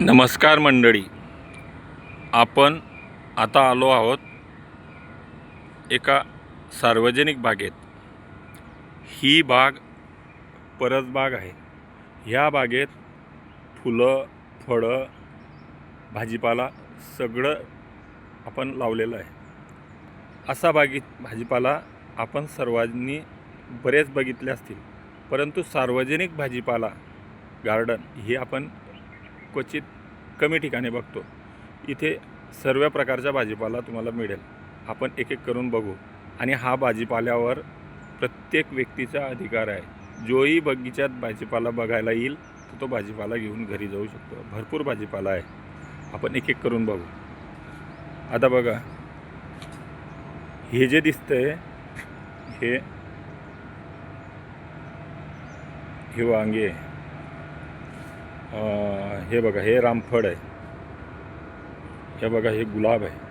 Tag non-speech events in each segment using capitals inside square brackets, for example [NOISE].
नमस्कार मंडळी. आपण आता आलो आहोत एका सार्वजनिक बागेत. ही बाग परसबाग आहे. ह्या बागेत फुलं फळं भाजीपाला सगळं आपण लावलेलं आहे. असा बागीत भाजीपाला आपण सर्वांनी बरेच बघितले असतील. परंतु सार्वजनिक भाजीपाला गार्डन हे आपण क्वचित कमी ठिकाणी बघतो. इथे सर्व प्रकारचा भाजीपाला तुम्हाला मिळेल. आपण एक एक करून बघू. आणि हा भाजीपाल्यावर प्रत्येक व्यक्तीचा अधिकार आहे. जोही बगीच्यात भाजीपाला बघायला येईल तर तो भाजीपाला घेऊन घरी जाऊ शकतो. भरपूर भाजीपाला आहे. आपण एक एक करून बघू. आता बघा. हे जे दिसतंय हे हे वांगे. आहे हे बघा हे रामफळ आहे. हे बघा हे गुलाब आहे.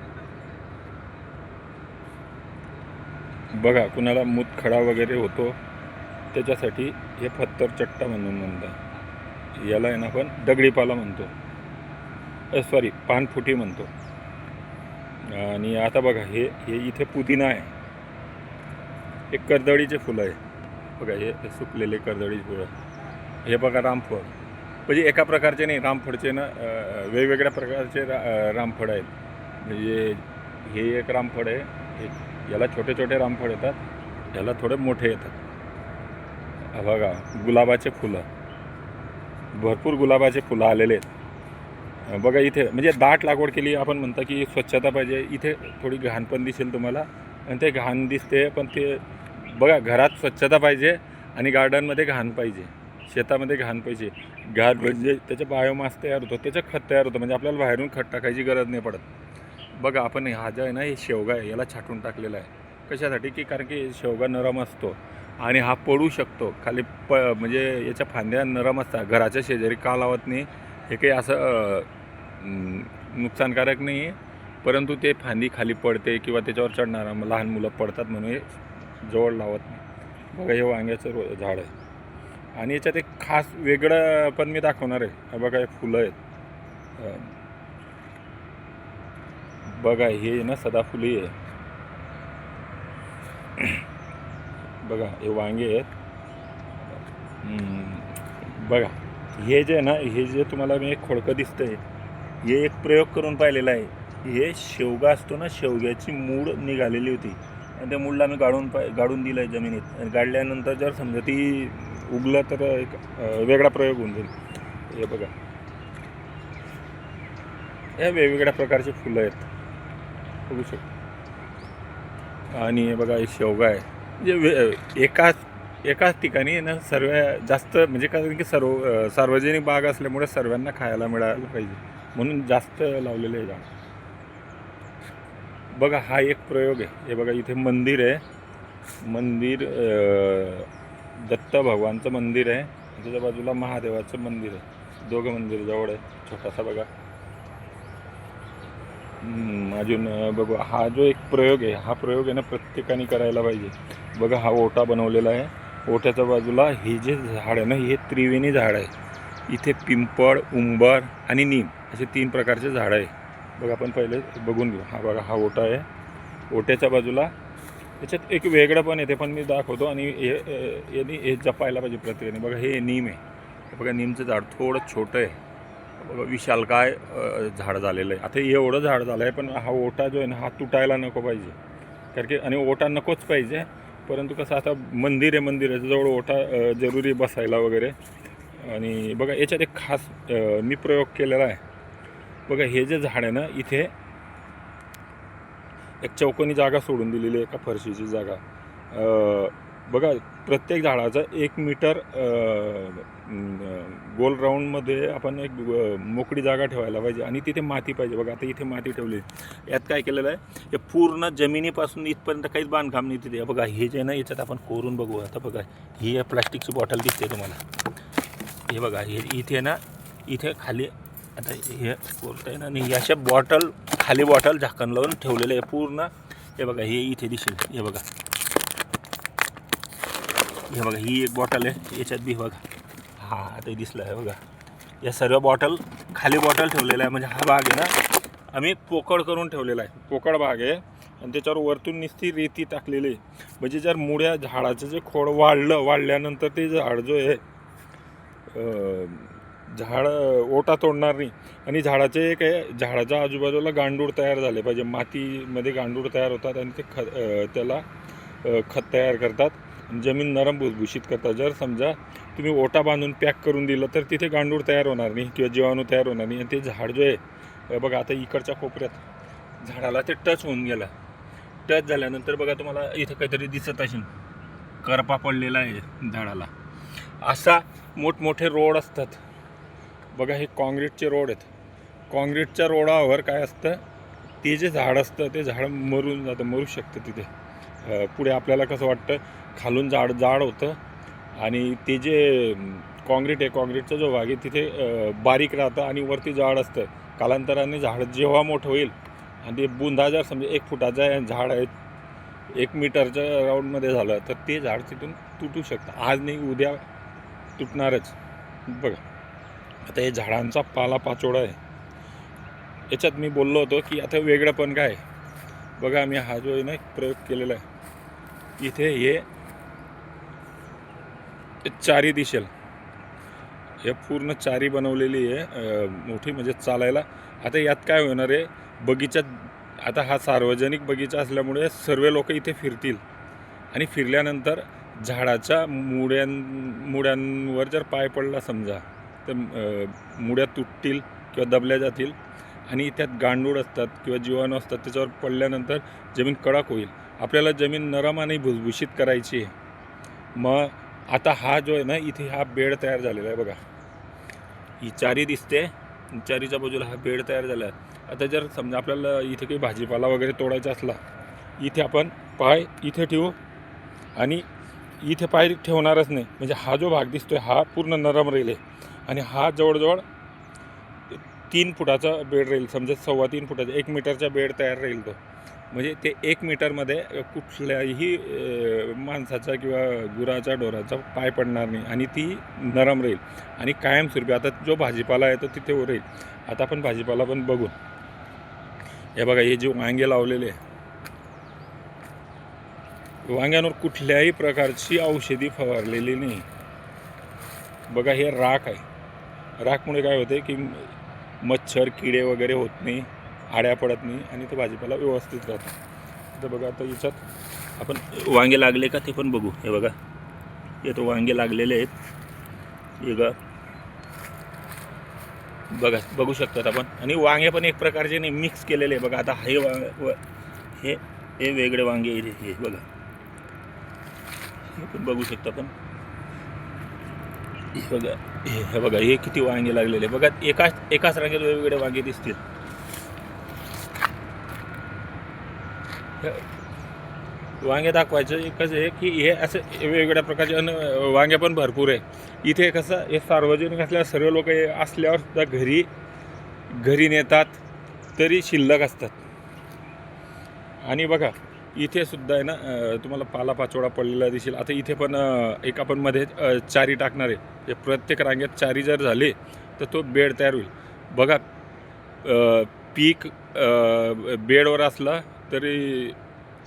बघा कुणाला मूतखडा वगैरे होतो त्याच्यासाठी हे पत्थर चट्टा म्हणून म्हणतात. याला आहे ना आपण दगडीपाला म्हणतो. सॉरी पानफुटी म्हणतो. आणि आता बघा हे हे इथे पुदिना आहे. हे कर्दळीचे फुलं आहे. बघा हे सुकलेले कर्दळीचे फुलं. हे बघा रामफळ. म्हणजे एका प्रकारचे नाही रामफळचे ना वेगवेगळ्या प्रकारचे रा रामफळ आहेत. म्हणजे हे एक रामफळ आहे हे याला छोटे छोटे रामफळ येतात याला थोडे मोठे येतात. बघा गुलाबाचे फुलं. भरपूर गुलाबाचे फुलं आलेले आहेत. बघा इथे म्हणजे दाट लागवड केली आपण म्हणता की स्वच्छता पाहिजे. इथे थोडी घाण पण दिसेल तुम्हाला. आणि ते घाण दिसते पण ते बघा घरात स्वच्छता पाहिजे आणि गार्डनमध्ये घाण पाहिजे. शेतामध्ये घाण पाहिजे घाण म्हणजे त्याचं बायोमास तयार होतो त्याचं खत तयार होतं. म्हणजे आपल्याला बाहेरून खत टाकायची गरज नाही पडत. बघा आपण हा जो आहे ना हे शेवगा आहे याला छाटून टाकलेला आहे. कशासाठी? की कारण की शेवगा नरम असतो आणि हा पडू शकतो. खाली प म्हणजे याच्या फांद्या नरम असतात. घराच्या शेजारी का लावत नाही? हे काही असं नुकसानकारक नाही आहे. परंतु ते फांदी खाली पडते किंवा त्याच्यावर चढणारा लहान मुलं पडतात म्हणून हे जवळ लावत नाही. बघा हे वांग्याचं रो झाड आहे. आणि याच्यात एक खास वेगळं पण मी दाखवणार आहे. बघा हे फुलं आहेत. बघा हे ना सदाफुली आहे. [CLEARS THROAT] बघा हे वांगे आहेत. बघा हे जे आहे ना हे जे तुम्हाला मी एक खोडकं दिसतंय हे एक प्रयोग करून पाहिलेला आहे. हे शेवगा असतो ना शेवग्याची मूळ निघालेली होती. आणि त्या मूळला मी गाडून पाय गाडून दिलं आहे जमिनीत. आणि गाडल्यानंतर जर समजा ती उगलं तर एक वेगळा प्रयोग होऊन जाईल. हे बघा. या वेगवेगळ्या प्रकारचे फुलं आहेत. बघू शकतो. आणि हे बघा हे शेवगा आहे. म्हणजे वे एकाच एकाच ठिकाणी ना सर्व जास्त म्हणजे कारण की सर्व सार्वजनिक बाग असल्यामुळे सर्वांना खायला मिळायला पाहिजे. म्हणून जास्त लावलेले आहे झाड. बघा हा एक प्रयोग आहे. हे बघा इथे मंदिर आहे. मंदिर दत्त भगवानचं मंदिर आहे. त्याच्या बाजूला महादेवाचं मंदिर आहे. दोघं मंदिर जवळ आहे. छोटासा बघा. अजून बघू. हा जो एक प्रयोग आहे हा प्रयोग आहे ना प्रत्येकाने करायला पाहिजे. बघा हा ओटा बनवलेला आहे. ओट्याच्या बाजूला हे जे झाड आहे ना हे त्रिवेणी झाड आहे. इथे पिंपळ उंबर आणि नीम असे तीन प्रकारचे झाडं आहे. बघा आपण पहिले बघून घेऊ. हा बघा हा ओटा आहे. ओट्याच्या बाजूला याच्यात एक वेगळं पण येते पण मी दाखवतो आणि हे यांनी हे जपायला पाहिजे प्रत्येकाने बघा हे नीम आहे. बघा नीमचं झाड थोडं छोटं आहे. बघा विशाल काय झाड झालेलं आहे. आता एवढं झाड झालं आहे पण हा ओटा जो आहे ना हा तुटायला नको पाहिजे. कारण की आणि ओटा नकोच पाहिजे. परंतु कसं आता मंदिर आहे मंदिराच्या जवळ ओटा जरुरी बसायला वगैरे. आणि बघा याच्यात एक खास मी प्रयोग केलेला आहे. बघा हे जे झाड आहे ना इथे एक चौकोनी जागा सोडून दिलेली आहे एका फरशीची जागा. बघा प्रत्येक झाडाचं एक मीटर गोल राऊंडमध्ये आपण एक मोकळी जागा ठेवायला पाहिजे आणि तिथे माती पाहिजे. बघा आता इथे माती ठेवली यात काय केलेलं आहे? हे पूर्ण जमिनीपासून इथपर्यंत काहीच बांधकाम नाही तिथे. बघा हे जे ना याच्यात आपण कोरून बघू. आता बघा ही प्लास्टिकची बॉटल दिसते तुम्हाला. हे बघा हे इथे ना इथे खाली आता हे कोरतं आहे ना आणि याच्या बॉटल खाली बॉटल झाकण लावून ठेवलेलं आहे पूर्ण. हे बघा हे इथे दिसेल. हे बघा. हे बघा ही एक बॉटल आहे. याच्यात बी बघा. हा आता दिसलं आहे बघा. या सर्व बॉटल खाली बॉटल ठेवलेला आहे. म्हणजे हा भाग आहे ना आम्ही पोकळ करून ठेवलेला आहे. पोकळ भाग आहे. आणि त्याच्यावर वरतून नुसती रेती टाकलेली आहे. म्हणजे जर मुळ्या झाडाचं जे खोड वाढलं वाढल्यानंतर ते झाड जो आहे झाड ओटा तोडणार नाही. आणि झाडाचे एक आहे झाडाच्या आजूबाजूला गांडूळ तयार झाले पाहिजे. मातीमध्ये गांडूळ तयार होतात आणि ते ख त्याला खत तयार करतात. जमीन नरम भुसभुशीत करतात. जर समजा तुम्ही ओटा बांधून पॅक करून दिलं तर तिथे गांडूळ तयार होणार नाही किंवा जीवाणू तयार होणार नाही. आणि ते झाड जो आहे बघा आता इकडच्या कोपऱ्यात झाडाला ते टच होऊन गेलं. टच झाल्यानंतर बघा तुम्हाला इथं काहीतरी दिसत असेल. करपा पडलेला आहे झाडाला. असा मोठमोठे रोड असतात. बघा हे काँक्रीटचे रोड आहेत. काँक्रीटच्या रोडावर काय असतं ते जे झाड असतं ते झाड मरून जातं मरू शकतं तिथे. पुढे आपल्याला कसं वाटतं खालून झाड जाड होतं आणि ते जे काँक्रीट आहे काँक्रीटचा जो भाग आहे तिथे बारीक राहतं आणि वरती जाड असतं. कालांतराने झाड जेव्हा मोठं होईल आणि ते बुंदा जर समजा एक फुटाचं झाड आहे एक मीटरच्या राऊंडमध्ये झालं तर ते झाड तिथून तुटू शकतं. आज नाही उद्या तुटणारच. बघा. आता हे झाडांचा पालापाचोळा आहे. याच्यात मी बोललो होतो की आता वेगळं पण काय बघा मी हा जो आहे ना एक प्रयोग केलेला आहे. इथे हे चारी दिशेल. हे पूर्ण चारी बनवलेली आहे मोठी म्हणजे चालायला. आता यात काय होणार आहे बगीचात आता हा सार्वजनिक बगीचा असल्यामुळे सर्व लोक इथे फिरतील. आणि फिरल्यानंतर झाडाच्या मुड्यां मुड्यांवर जर पाय पडला समजा तर मुड्या तुटतील किंवा दबल्या जातील आणि त्यात गांडूळ असतात किंवा जीवाणू असतात त्याच्यावर पडल्यानंतर जमीन कडक होईल. आपल्याला जमीन नरम आणि भुसभुशीत करायची आहे. मग आता हा जो आहे ना इथे हा बेड तयार झालेला आहे बघा. ही चारी दिसते. चारीच्या बाजूला हा बेड तयार झाला आहे. आता जर समजा आपल्याला इथे काही भाजीपाला वगैरे तोडायचा असला इथे आपण पाय इथे ठेवू आणि इथे पाय ठेवणारच नाही. म्हणजे हा जो भाग दिसतोय हा पूर्ण नरम राहील आहे. आणि हा जवळजवळ तीन फुटाचा बेड राहील समजा सव्वा तीन फुटाचा एक मीटरचा बेड तयार राहील तो. म्हणजे ते एक मीटरमध्ये कुठल्याही माणसाचा किंवा गुराचा डोराचा पाय पडणार नाही आणि ती नरम राहील. आणि कायमस्वरूपी आता जो भाजीपाला आहे तो तिथे राहील. आता आपण भाजीपाला पण बघू. हे बघा हे जे वांगे लावलेले आहे. वांग्यांवर कुठल्याही प्रकारची औषधी फवारलेली नाही. बघा हे राख आहे. राखमुळे काय होते की मच्छर किडे वगैरे होत नाही आड्या पडत नाही आणि तो भाजीपाला व्यवस्थित राहतो. तर बघा आता याच्यात आपण वांगे लागले का ते पण बघू. हे बघा हे तो वांगे लागलेले आहेत. हे बघा. बघा बघू शकतात आपण. आणि वांगे पण एक प्रकारचे नाही मिक्स केलेले. आहे बघा आता हे वा व- हे हे वेगळे वांगे हे बघा. हे पण बघू शकता आपण. बघा हे हे बघा हे किती वांगे लागलेले. बघा एकाच एकाच रंगात वेगवेगळे वांगे दिसतील. वांगे दाखवायचं एकच आहे की हे असं वेगवेगळ्या प्रकारचे अन्न वांगे पण भरपूर आहे. इथे कसं हे सार्वजनिक असल्यावर सर्व लोक असल्यावर सुद्धा घरी घरी नेतात तरी शिल्लक असतात. आणि बघा इथे सुद्धा आहे ना तुम्हाला पाला पाचोळा पडलेला दिसेल. आता इथे पण एक आपण मध्ये चारी टाकणार आहे. प्रत्येक रांगेत चारी जर झाले तर तो बेड तयार होईल. बघा पीक बेडवर असला तरी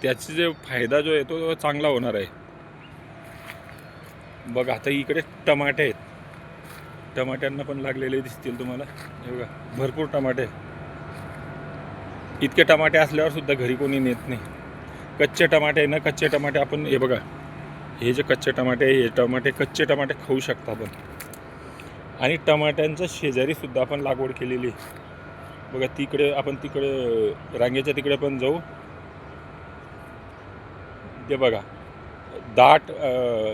त्याचे जे फायदा जो आहे तो चांगला होणार आहे. बघा आता इकडे टमाटे आहेत. टमाट्यांना पण लागलेले दिसतील तुम्हाला. हे बघा भरपूर टमाटे इतके टमाटे असल्यावर सुद्धा घरी कोणी नेत नाही. कच्चे टमाटे आहे ना कच्चे टमाटे आपण हे बघा. हे जे कच्चे टमाटे आहे हे टमाटे कच्चे टमाटे खाऊ शकता आपण आणि टमाट्यांच्या शेजारीसुद्धा आपण लागवड केलेली आहे. बघा तिकडे आपण तिकडे रांगेच्या तिकडे पण जाऊ. ते बघा दाट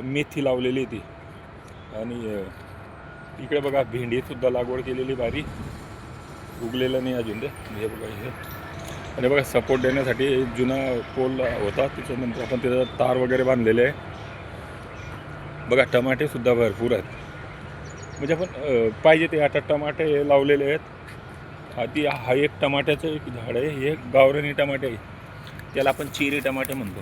मेथी लावलेली ती. आणि इकडे बघा भेंडीसुद्धा लागवड केलेली बारी उगलेलं नाही अजून ते हे बघा हे. आणि बघा सपोर्ट देण्यासाठी एक जुना पोल होता त्याच्यानंतर आपण त्याचा तार वगैरे बांधलेले आहे. बघा टमाटेसुद्धा भरपूर आहेत. म्हणजे आपण पाहिजे ते आता टमाटे लावलेले आहेत. आधी हा एक टमाट्याचं एक झाड आहे हे गावरानी टमाटे आहे. त्याला आपण चिरी टमाटे म्हणतो.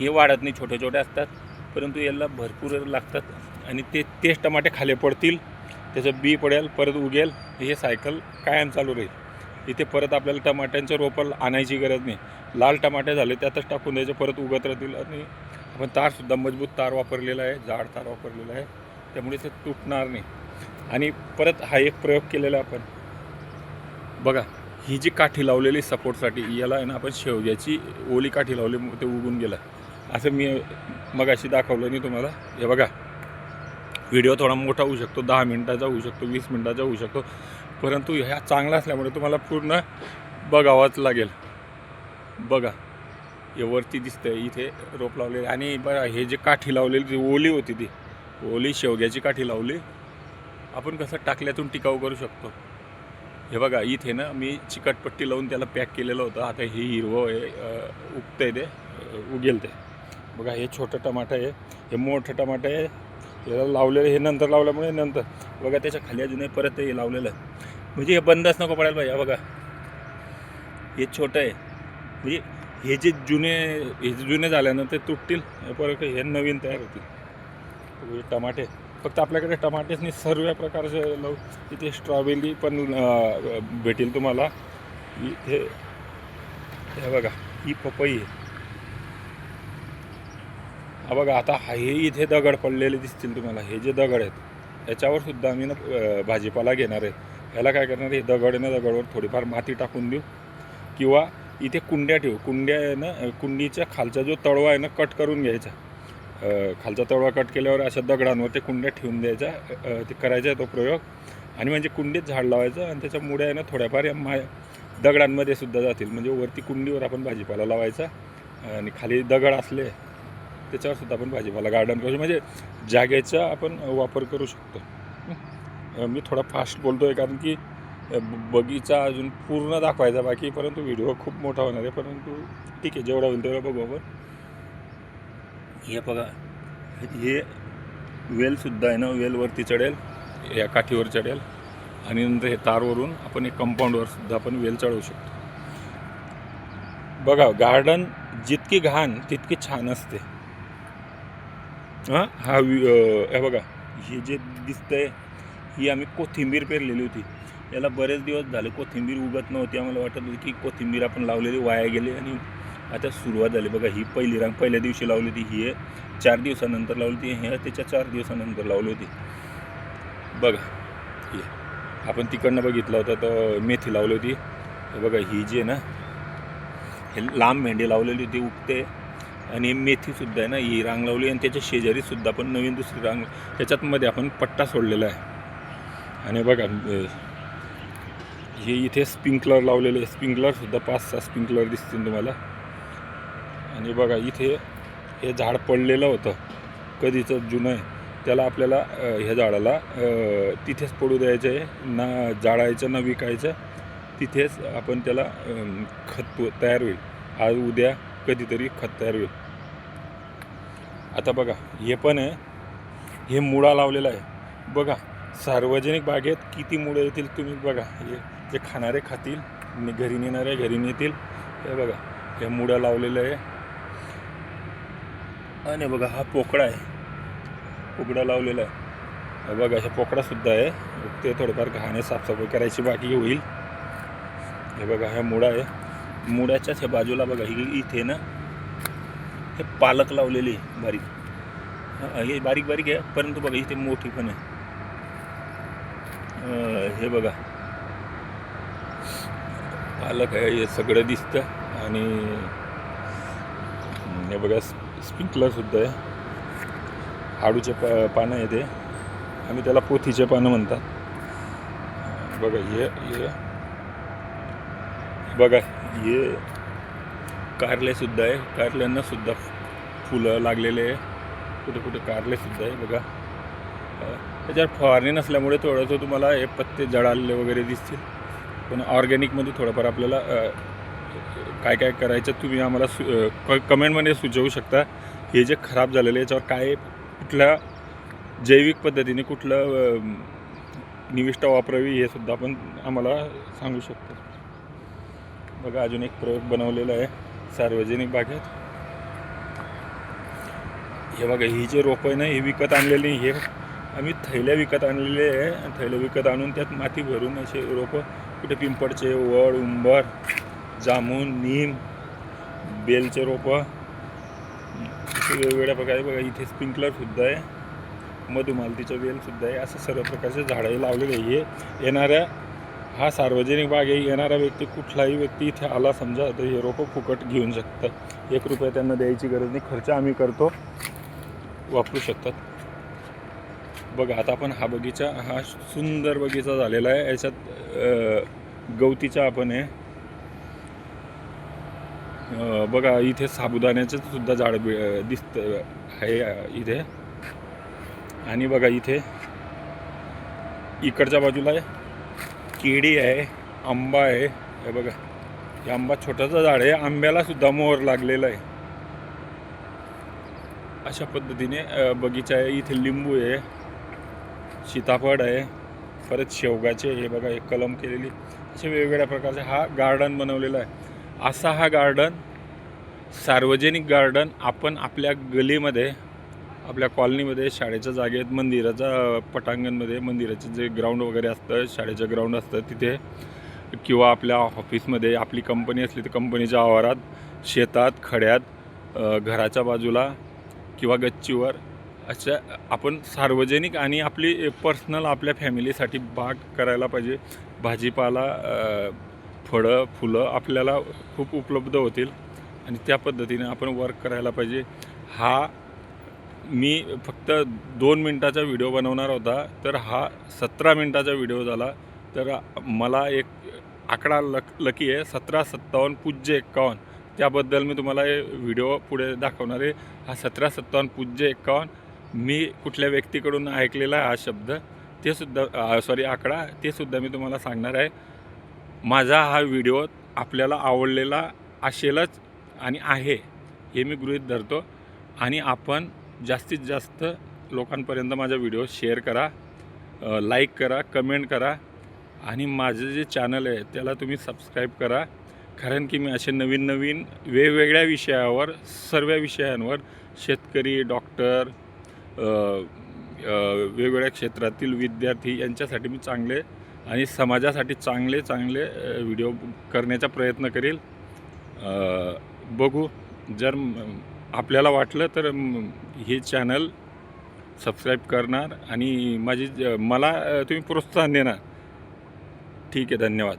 हे वाढत नाही छोटे छोटे असतात परंतु याला भरपूर लागतात. आणि ते तेच टमाटे खाली पडतील त्याचं बी पडेल परत उगेल हे सायकल कायम चालू राहील. इथे परत आपल्याला टमाट्यांचं रोपं आणायची गरज नाही. लाल टमाटे झाले त्यातच टाकून द्यायचे परत उगत राहतील आणि आपण तारसुद्धा मजबूत तार वापरलेला आहे जाड तार वापरलेला आहे. त्यामुळे ते तुटणार नाही. आणि परत हा एक प्रयोग केलेला आपण. बघा ही जी काठी लावलेली सपोर्टसाठी याला आहे ना आपण शेवग्याची ओली काठी लावली ते उगून गेलं. असं मी मगाशी दाखवलं नाही तुम्हाला. हे बघा व्हिडिओ थोडा मोठा होऊ शकतो दहा मिनटाचा होऊ शकतो वीस मिनटाचा होऊ शकतो. परंतु ह्या चांगला असल्यामुळे तुम्हाला पूर्ण बघावाच लागेल. बघा. हे वरती दिसतं इथे रोप लावलेले आणि बघा हे जे काठी लावलेली ती ओली होती ती ओली शेवग्याची काठी लावली आपण कसं टाकल्यातून टिकाऊ करू शकतो. हे बघा इथे ना मी चिकटपट्टी लावून त्याला पॅक केलेलं होतं. आता हे हिरवं आहे उगतं आहे ते उगेल ते. बघा हे छोटं टमाटं आहे हे मोठं टमाटं आहे. याला लावलेलं हे नंतर लावल्यामुळे नंतर. बघा त्याच्याखाली अजूनही परत हे लावलेलं आहे. म्हणजे हे बंदच नको पडायला पाहिजे बघा. हे छोटं आहे. म्हणजे हे जे जुने हे जे जुने झाल्यानंतर ते तुटतील. परत हे नवीन तयार होतील. टमाटे. फक्त आपल्याकडे टमाटेच नाही सर्व प्रकारचे लावू. इथे स्ट्रॉबेरी पण भेटेल तुम्हाला. इथे हे बघा ही पपई आहे. हा बघा आता हा- हे इथे दगड पडलेले दिसतील तुम्हाला. हे जे दगड आहेत याच्यावर सुद्धा आम्ही ना भाजीपाला घेणार आहे. ह्याला काय करणार हे दगड आहे ना दगडवर थोडीफार माती टाकून देऊ. किंवा इथे कुंड्या ठेवू. कुंड्या आहे ना कुंडीच्या खालचा जो तळवा आहे ना कट करून घ्यायचा. खालचा तळवा कट केल्यावर अशा दगडांवर ते कुंड्या ठेवून द्यायच्या ते करायचा आहे तो प्रयोग. आणि म्हणजे कुंडीत झाड लावायचं आणि त्याच्या मुड्या आहे ना थोड्याफार या मा दगडांमध्ये सुद्धा जातील. म्हणजे वरती कुंडीवर आपण भाजीपाला लावायचा आणि खाली दगड असले त्याच्यावर सुद्धा आपण भाजीपाला गार्डन करू. म्हणजे जागेचा आपण वापर करू शकतो. मी थोडा फास्ट बोलतो आहे कारण की ब- बगीचा अजून पूर्ण दाखवायचा बाकी परंतु व्हिडिओ खूप मोठा होणार आहे परंतु ठीक आहे जेवढा होईल तेवढा बघू आपण. हे बघा हे वेलसुद्धा आहे ना वेलवरती चढेल या काठीवर चढेल आणि नंतर हे तारवरून आपण एक कंपाऊंडवर सुद्धा आपण वेल चढवू शकतो. बघा गार्डन जितकी घाण तितकी छान असते. हां? हा वि- हे बघा हे जे दिसतंय ही आम्ही कोथिंबीर पेरलेली होती. याला बरेच दिवस झाले कोथिंबीर उगत नव्हती. आम्हाला वाटत होती की कोथिंबीर आपण लावलेली वाया गेली आणि आता सुरुवात झाली. बघा ही पहिली रांग पहिल्या दिवशी लावली होती. ही चार दिवसानंतर लावली होती. हे त्याच्या चार दिवसानंतर लावली होती. बघा हे आपण तिकडनं बघितलं होतं तर मेथी लावली होती. बघा ही जी आहे ना हे लांब मेंढी लावलेली होती उगते. आणि मेथीसुद्धा आहे ना ही रांग लावली आणि त्याच्या शेजारीसुद्धा पण नवीन दुसरी रांग त्याच्यातमध्ये आपण पट्टा सोडलेला आहे. आणि बघा हे इथे स्प्रिंकलर लावलेले स्प्रिंकलरसुद्धा पाच सहा स्प्रिंकलर दिसतील तुम्हाला. आणि बघा इथे हे झाड पडलेलं होतं कधीचं जुनं आहे. त्याला आपल्याला ह्या झाडाला तिथेच पडू द्यायचं आहे ना जाळायचं ना विकायचं तिथेच आपण त्याला खत तयार होईल. आज उद्या कधीतरी खत तयार होईल. आता बघा हे पण आहे. हे मुळा लावलेला आहे. बघा सार्वजनिक बागेत किती मुळे येतील तुम्ही बघा. हे जे खाणारे खातील घरी नेणारे घरी नेतील हे बघा. हे मुळं लावलेलं आहे. आणि बघा हा पोकळा आहे. पोकडा लावलेला आहे. हे बघा हे पोकळासुद्धा आहे. ते थोडंफार घाणे साफसफाई करायची बाकी होईल. हे बघा ह्या मुळा आहे. मुळ्याच्याच ह्या बाजूला बघा ही इथे ना हे पालक लावलेली आहे बारीक. हे बारीक बारीक आहे परंतु बघा इथे मोठी पण आहे. हे बघा. पालक आहे हे सगळं दिसतं आणि हे बघा स्प्रिंकलरसुद्धा आहे. आडूचे प पानं आहे ते आम्ही त्याला पोथीचे पानं म्हणतात. बघा हे हे. बघा हे कारलेसुद्धा आहे. कारल्यांना सुद्धा फुलं लागलेले आहे. कुठे कुठे कारलेसुद्धा आहे बघा. त्याच्यावर फवारणी नसल्यामुळे थोडंसं तुम्हाला हे पत्ते जळालेले वगैरे दिसतील. पण ऑर्गॅनिकमध्ये थोडंफार आपल्याला काय काय करायचं तुम्ही आम्हाला सु क कमेंटमध्ये सुचवू शकता. हे जे खराब झालेलं आहे याच्यावर काय कुठल्या जैविक पद्धतीने कुठलं निविष्ठा वापरावी हे सुद्धा आपण आम्हाला सांगू शकतो. बघा अजून एक प्रयोग बनवलेला आहे सार्वजनिक बागेत. हे बघा ही जे रोपं आहे ना हे विकत आणलेली हे आम्ही थैल्या विकत आणलेले आहे. थैल्या विकत आणून त्यात माती भरून असे रोपं कुठे पिंपळचे वड उंबर जामून नीम बेलचे रोपं. असे वेगवेगळ्या प्रकारे बघा इथे स्प्रिंकलरसुद्धा आहे. मधुमालतीचं वेलसुद्धा आहे. असं सर्व प्रकारचे झाडं लावलेले आहे. येणाऱ्या हा सार्वजनिक बाग आहे. येणारा व्यक्ती कुठलाही व्यक्ती इथे आला समजा तर हे रोपं फुकट घेऊन शकतात एक रुपया त्यांना द्यायची गरज नाही. खर्च आम्ही करतो. वापरू शकतात. बघा आता आपण हा बगीचा हा सुंदर बगीचा झालेला आहे. याच्यात गवतीचा आपण आहे बघा इथे साबुदाण्याचं सुद्धा झाड दिसत आहे इथे. आणि बघा इथे इकडच्या बाजूला आहे केळी आहे आंबा आहे. हे बघा हे आंबा छोटासा झाड आहे. आंब्याला सुद्धा मोहर लागलेला आहे. अशा पद्धतीने बगीचा आहे. इथे लिंबू आहे. सीताफळ आहे परत शेवगाचे हे बघा एक कलम केलेली. असे वेगवेगळ्या प्रकारचे हा गार्डन बनवलेला आहे. असा हा गार्डन सार्वजनिक गार्डन आपण आपल्या गलीमध्ये आपल्या कॉलनीमध्ये शाळेच्या जागेत मंदिराच्या पटांगणमध्ये मंदिराचं जे ग्राउंड वगैरे असतं शाळेचं ग्राउंड असतं तिथे किंवा आपल्या ऑफिसमध्ये आपली कंपनी असली तर कंपनीच्या आवारात शेतात खड्यात घराच्या बाजूला किंवा गच्चीवर अशा आपण सार्वजनिक आणि आपली पर्सनल आपल्या फॅमिलीसाठी बाग करायला पाहिजे. भाजीपाला फळं फुलं आपल्याला खूप उपलब्ध होतील. आणि त्या पद्धतीने आपण वर्क करायला पाहिजे. हा मी फक्त दोन मिनटाचा व्हिडिओ बनवणार होता. तर हा सतरा मिनटाचा व्हिडिओ झाला. तर मला एक आकडा लक लकी आहे. सतरा सत्तावन्न पूज्य एक्कावन्न. त्याबद्दल मी तुम्हाला हे व्हिडिओ पुढे दाखवणार आहे. हा सतरा सत्तावन्न पूज्य एक्कावन्न. मी कुठल्या व्यक्तीकडून ऐकलेला हा शब्द ते सुद्धा सॉरी आकडा ते सुद्धा मी तुम्हाला सांगणार आहे. माझा हा व्हिडिओ आपल्याला आवडलेला असेलच आणि आहे हे मी गृहीत धरतो. आणि आपण जास्तीत जास्त लोकांपर्यंत माझा व्हिडिओ शेअर करा लाईक करा कमेंट करा. आणि माझं जे चॅनल आहे त्याला तुम्ही सबस्क्राईब करा. कारण की मी असे नवीन नवीन वेगवेगळ्या विषयावर सर्व विषयांवर शेतकरी डॉक्टर वेगवेगळ्या क्षेत्रातील विद्यार्थी यांच्यासाठी मी चांगले आणि समाजासाठी चांगले चांगले व्हिडिओ करण्याचा प्रयत्न करेल. बघू जर आपल्याला वाटलं तर हे चॅनल सबस्क्राईब करणार आणि माझी ज- मला तुम्ही प्रोत्साहन देणार. ठीक आहे धन्यवाद.